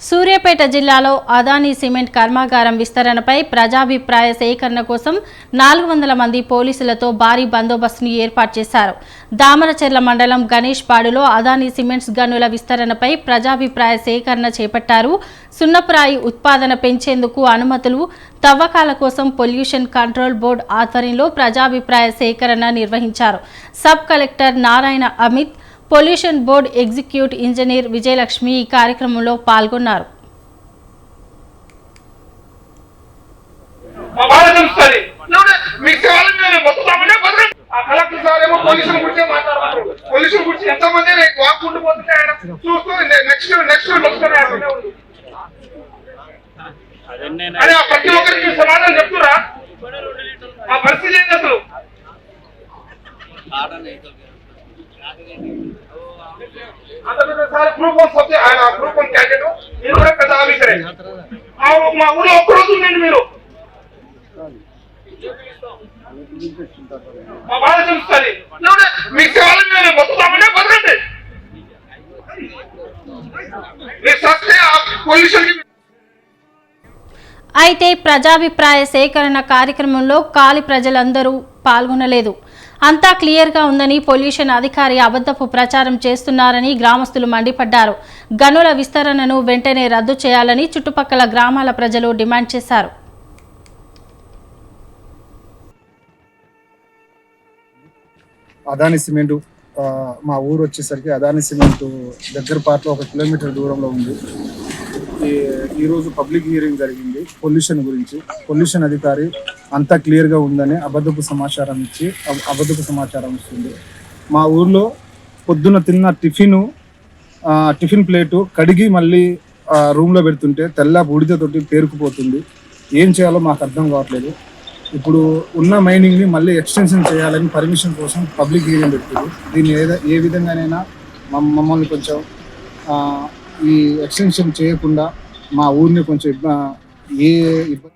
సూర్యాపేట జిల్లాలో అదానీ సిమెంట్ కర్మాగారం విస్తరణపై ప్రజాభిప్రాయ సేకరణ కోసం నాలుగు వందల మంది పోలీసులతో భారీ బందోబస్తును ఏర్పాటు చేశారు. దామరచెర్ల మండలం గణేష్ పాడులో అదానీ సిమెంట్స్ గనుల విస్తరణపై ప్రజాభిప్రాయ సేకరణ చేపట్టారు. సున్నప్రాయి ఉత్పాదన పెంచేందుకు అనుమతులు తవ్వకాల కోసం పొల్యూషన్ కంట్రోల్ బోర్డు ఆధ్వర్యంలో ప్రజాభిప్రాయ సేకరణ నిర్వహించారు. Sub collector Narayana Amit pollution board execute engineer Vijayalakshmi ఈ కార్యక్రమంలో పాల్గొన్నారు. ప్రతి ఒక్కరికి సమాధానం చెప్తురా? ఆ పరిస్థితి ఏంటి అసలు? సార్ గ్రూప్ వన్ సబ్జెక్ట్ ఆయన గ్రూప్ వన్ క్యాండిడేట్ మీరు కూడా పెద్ద ఆఫీసరే మా- ఊళ్ళో ఒక్కరోజు ఉండండి మీరు. మా బాధ తెలుస్తుంది. మీకు కావాలని బతుకుతామనే బతకండి. సస్తే ఆ పొల్యూషన్ అయితే ప్రజాభిప్రాయ సేకరణ కార్యక్రమంలో కాలి ప్రజలందరూ పాల్గొనలేదు. అంతా క్లియర్గా ఉందని పొల్యూషన్ అధికారి అబద్ధపు ప్రచారం చేస్తున్నారని గ్రామస్తులు మండిపడ్డారు. గనుల విస్తరణను వెంటనే రద్దు చేయాలని చుట్టుపక్కల గ్రామాల ప్రజలు డిమాండ్ చేశారు. అదాని సిమెంట్ మా ఊరు వచ్చేసరికి అదాని సిమెంట్ దగ్గర పాటలో ఒక కిలోమీటర్ దూరంలో ఉంది. ఈ- ఈరోజు పబ్లిక్ హియరింగ్ జరిగింది పొల్యూషన్ గురించి. పొల్యూషన్ అధికారి అంతా క్లియర్గా ఉందని అబద్ధపు సమాచారం ఇచ్చి అబద్ధపు సమాచారం వస్తుంది మా ఊర్లో పొద్దున తిన్న టిఫిన్ టిఫిన్ ప్లేటు కడిగి మళ్ళీ రూమ్లో పెడుతుంటే తెల్ల బూడిదతోటి పేరుకుపోతుంది. ఏం చేయాలో మాకు అర్థం కావట్లేదు. ఇప్పుడు ఉన్న మైనింగ్ని మళ్ళీ ఎక్స్టెన్షన్ చేయాలని పర్మిషన్ కోసం పబ్లిక్ హీరింగ్ పెట్టారు దీన్ని ఏదో ఏ విధంగానైనా మమ్మల్ని కొంచెం ఈ ఎక్స్టెన్షన్ చేయకుండా మా ఊరిని కొంచెం ఇబ్బ- ఏ ఇబ్బంది